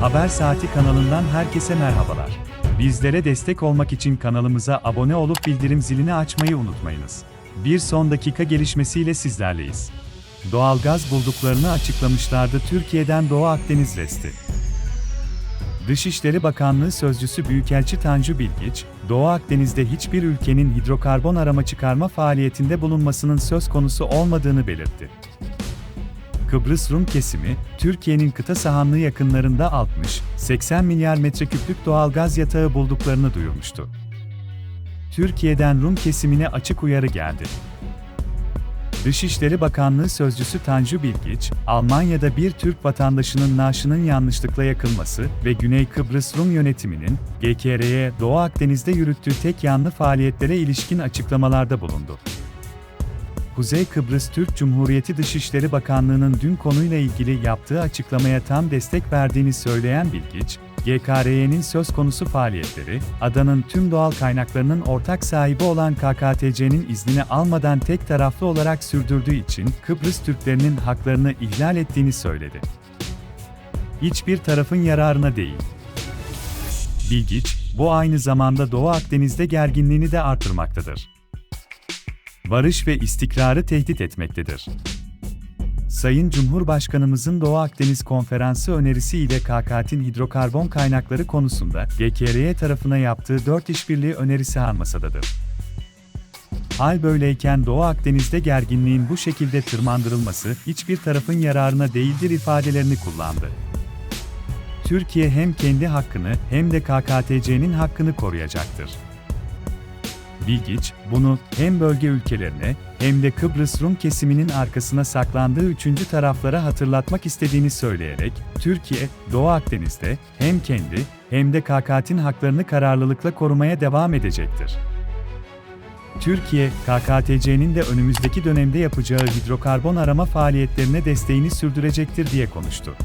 Haber Saati kanalından herkese merhabalar. Bizlere destek olmak için kanalımıza abone olup bildirim zilini açmayı unutmayınız. Bir son dakika gelişmesiyle sizlerleyiz. Doğalgaz bulduklarını açıklamışlardı Türkiye'den Doğu Akdeniz Resti. Dışişleri Bakanlığı Sözcüsü Büyükelçi Tanju Bilgiç, Doğu Akdeniz'de hiçbir ülkenin hidrokarbon arama çıkarma faaliyetinde bulunmasının söz konusu olmadığını belirtti. Kıbrıs Rum kesimi, Türkiye'nin kıta sahanlığı yakınlarında 60-80 milyar metreküplük doğal gaz yatağı bulduklarını duyurmuştu. Türkiye'den Rum kesimine açık uyarı geldi. Dışişleri Bakanlığı Sözcüsü Tanju Bilgiç, Almanya'da bir Türk vatandaşının naaşının yanlışlıkla yakılması ve Güney Kıbrıs Rum yönetiminin, GKR'ye Doğu Akdeniz'de yürüttüğü tek yanlı faaliyetlere ilişkin açıklamalarda bulundu. Kuzey Kıbrıs Türk Cumhuriyeti Dışişleri Bakanlığı'nın dün konuyla ilgili yaptığı açıklamaya tam destek verdiğini söyleyen Bilgiç, GKRY'nin söz konusu faaliyetleri, adanın tüm doğal kaynaklarının ortak sahibi olan KKTC'nin iznini almadan tek taraflı olarak sürdürdüğü için Kıbrıs Türklerinin haklarını ihlal ettiğini söyledi. Hiçbir tarafın yararına değil. Bilgiç, bu aynı zamanda Doğu Akdeniz'de gerginliğini de artırmaktadır barış ve istikrarı tehdit etmektedir. Sayın Cumhurbaşkanımızın Doğu Akdeniz Konferansı önerisi ile KKT'nin hidrokarbon kaynakları konusunda GKRY tarafına yaptığı dört işbirliği önerisi masadadır. Hal böyleyken Doğu Akdeniz'de gerginliğin bu şekilde tırmandırılması hiçbir tarafın yararına değildir ifadelerini kullandı. Türkiye hem kendi hakkını hem de KKTC'nin hakkını koruyacaktır. Bilgiç, bunu hem bölge ülkelerine hem de Kıbrıs Rum kesiminin arkasına saklandığı üçüncü taraflara hatırlatmak istediğini söyleyerek, Türkiye, Doğu Akdeniz'de hem kendi hem de KKT'nin haklarını kararlılıkla korumaya devam edecektir. Türkiye, KKTC'nin de önümüzdeki dönemde yapacağı hidrokarbon arama faaliyetlerine desteğini sürdürecektir diye konuştu.